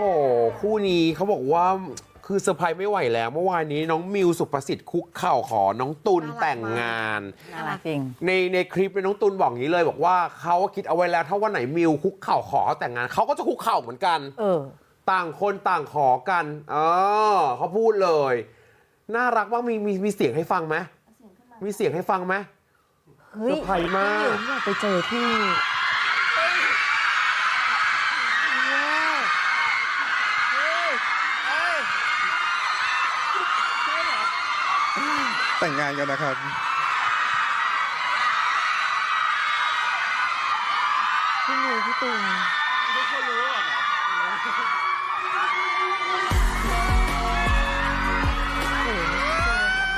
โอ้คู่นี้เขาบอกว่าคือเซอร์ไพรส์ไม่ไหวแล้ว เมื่อวานนี้น้องมิวสุประสิทธิ์คุกเข่าขอน้องตุลน่ารักแต่งงาน น่ารักจริง ในในคลิปเนี่ยน้องตุลบอกอย่างนี้เลยบอกว่าเขาคิดเอาไว้แล้วถ้าวันไหนมิวคุกเข่าขอแต่งงานเขาก็จะคุกเข่าเหมือนกัน เออ ต่างคนต่างขอกันเออเขาพูดเลย น่ารักมากมีมีมีเสียงให้ฟังไหมมีเสียงให้ฟังไหมเฮ้ยเซอร์ไพรส์มากพี่หลิวอยากไปเจอที่ แต่งงานกันนะครับพี่มิวพี่ตุงโอ้โห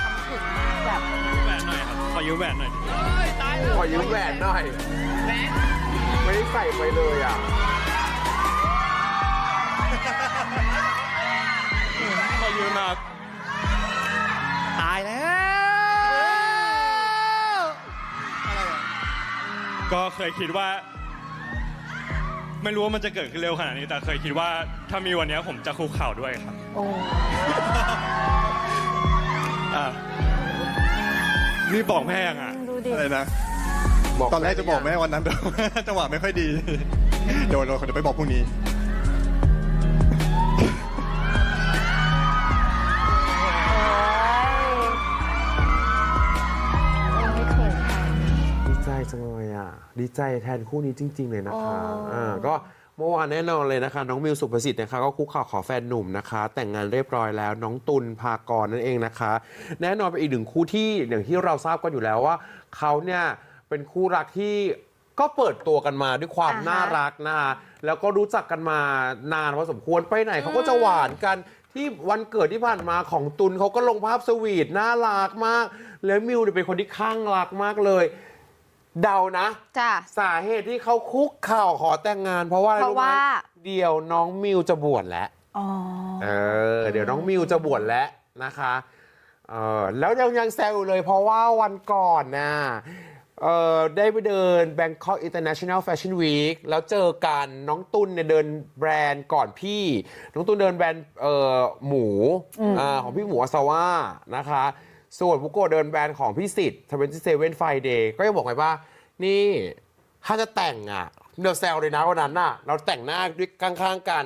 ทำถึงมากแบบแหวนหน่อยครับ ขอยืมแหวนหน่อย ขอยืมแหวนหน่อย ไม่ได้ใส่ไปเลยอะ ก็เคยคิดว่า ไม่รู้ว่ามันจะเกิดขึ้นเร็วขนาดนี้ แต่เคยคิดว่าถ้ามีวันนี้ผมจะคุกเข่าด้วยครับโอ้อะนี่บอกแม่ยังอะ ดูดิ อะไรนะตอนแรกจะบอกแม่วันนั้นแต่จังหวะไม่ค่อยดี เดี๋ยวเราจะไปบอกพรุ่งนี้ จจังเลยอะ ดีใจแทนคู่นี้จริง ๆ เลยนะคะอ๋ออ่าก็เมื่อวานแน่นอนเลยนะคะ น้องมิวสุภสิทธิ์นะคะก็คุกเข่าวขอแฟนหนุ่มนะคะ แต่งงานเรียบร้อยแล้วน้องตุลภากรนั่นเองนะคะ แน่นอนเป็นอีกหนึ่งคู่ที่อย่างที่เราทราบกันอยู่แล้วว่าเขาเนี่ยเป็นคู่รักที่ก็เปิดตัวกันมาด้วยความอ่าฮะน่ารักนะคะแล้วก็รู้จักกันมานานพอสมควรไปไหนเขาก็จะหวานกันที่วันเกิดที่ผ่านมาของตุลเขาก็ลงภาพสวีทน่ารักมาก แล้วมิวเนี่ยเป็นคนที่ข้างรักมากเลย เดานะ จ้ะ สาเหตุที่เขาคุกเข่าขอแต่งงาน เพราะว่าอไเพราะว่าไหมเดี๋ยวน้องมิวจะบวชแล้ว อ๋อ เออเดี๋ยวน้องมิวจะบวชแล้วนะคะเออแล้วยังยังแซวอยู่เลยเพราะว่าวันก่อนนะเออได้ไปเดิน Bangkok International Fashion Week แล้วเจอกันน้องตุ้นเนี่ยเดินแบรนด์ก่อนพี่ น้องตุ้นเดินแบรนด์เอ่อหมูอ่าของพี่หมูอาซาว่านะคะ ส่วนบุโกะเดินแบรนด์ของพี่สิทธิ์27 Friday ก็ยังบอกไงว่า นี่ถ้าจะแต่งอะเดี๋ยวแซวเลยนะวันนั้นน่ะ เราแต่งหน้าด้วยข้างๆกัน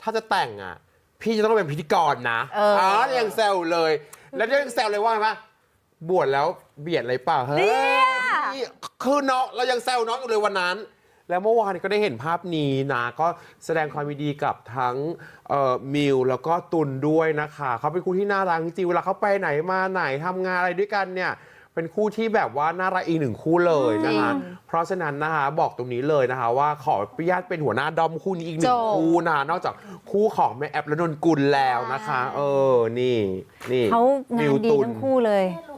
ถ้าจะแต่งอะ พี่จะต้องเป็นพิธีกรนะเอออ๋ ยังแซวเลย แล้วยังแซวเลยว่าไงปะบวชแล้วเบียดอะไรเปล่าเฮ้ยเนี่ยคือน้องเรายังแซวน้องอยู่เลยวันนั้น แล้วเมื่อวานก็ได้เห็นภาพนี้นะก็แสดงความยินดีกับทั้งเอ่อมิวแล้วก็ตุนด้วยนะคะเขาเป็นคู่ที่น่ารักจริงๆเวลาเขาไปไหนมาไหนทำงานอะไรด้วยกันเนี่ยเป็นคู่ที่แบบว่าน่ารักอีกหนึ่งคู่เลยนะคะจริงเพราะฉะนั้นนะคะบอกตรงนี้เลยนะคะ ว่าขออนุญาตเป็นหัวหน้าดอมคู่นี้อีกหนึ่งจบ คู่นะนอกจากคู่ของแม่แอปและนนกุลแล้วนะคะ เออนี่นี่เขางานดีมิวตุลทั้งคู่เลยแม่รู้แม่เป็นคนแร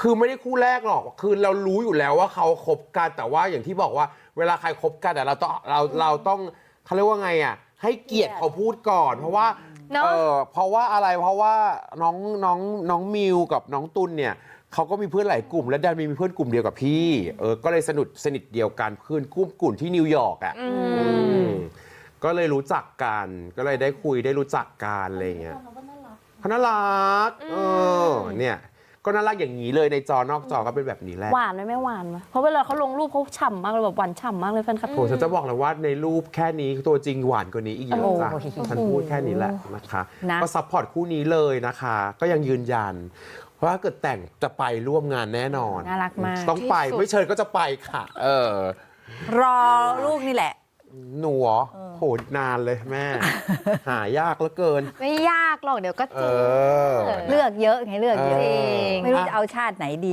คือไม่ได้คู่แรกหรอก คือเรารู้อยู่แล้วว่าเขาคบกันแต่ว่าอย่างที่บอกว่า เวลาใครคบกันแต่เราต้องเราเราต้องเขาเรียกว่าไงอะ ให้เกียรติเขาพูดก่อน เพราะว่าเนอะ เออเพราะว่าอะไรเพราะว่าน้องน้องน้องมิวกับน้องตุลเนี่ยเขาก็มีเพื่อนหลายกลุ่ม และดันมีเพื่อนกลุ่มเดียวกับพี่ เออก็เลยสนิทสนิทเดียวกันเพื่อนกลุ่มกลุ่มที่นิวยอร์กอะอืมอืมก็เลยรู้จักกันก็เลยได้คุยได้รู้จักกันอะไรอย่างเงี้ย เขาก็น่ารักเขาน่ารัก เออ เนี่ย ก็น่ารักอย่างนี้เลยในจอนอกจอก็เป็นแบบนี้แหละ หวานไหมไม่หวานไหมเพราะเวลาเขาลงรูปเขาฉ่ำมากเลยแบบหวานฉ่ำมากเลยแฟนคลับ โหฉันจะบอกเลยว่าในรูปแค่นี้ตัวจริงหวานกว่านี้อีกเยอะจ้ะโอ้โหฉันพูดแค่นี้แหละนะคะนะ ก็ซัพพอร์ตคู่นี้เลยนะคะ ก็ยังยืนยันเพราะว่าเกิดแต่งจะไปร่วมงานแน่นอน น่ารักมาก ต้องไปที่สุดไม่เชิญก็จะไปค่ะ เออ รอลูกนี่แหละ หนูเหรอโหนานเลยแม่ หายากเหลือเกิน ไม่ยากหรอกเดี๋ยวก็เอเจออ เลือกเยอะไงเลือกเยอะเออ ไม่รู้จะเอาชาติไหนดี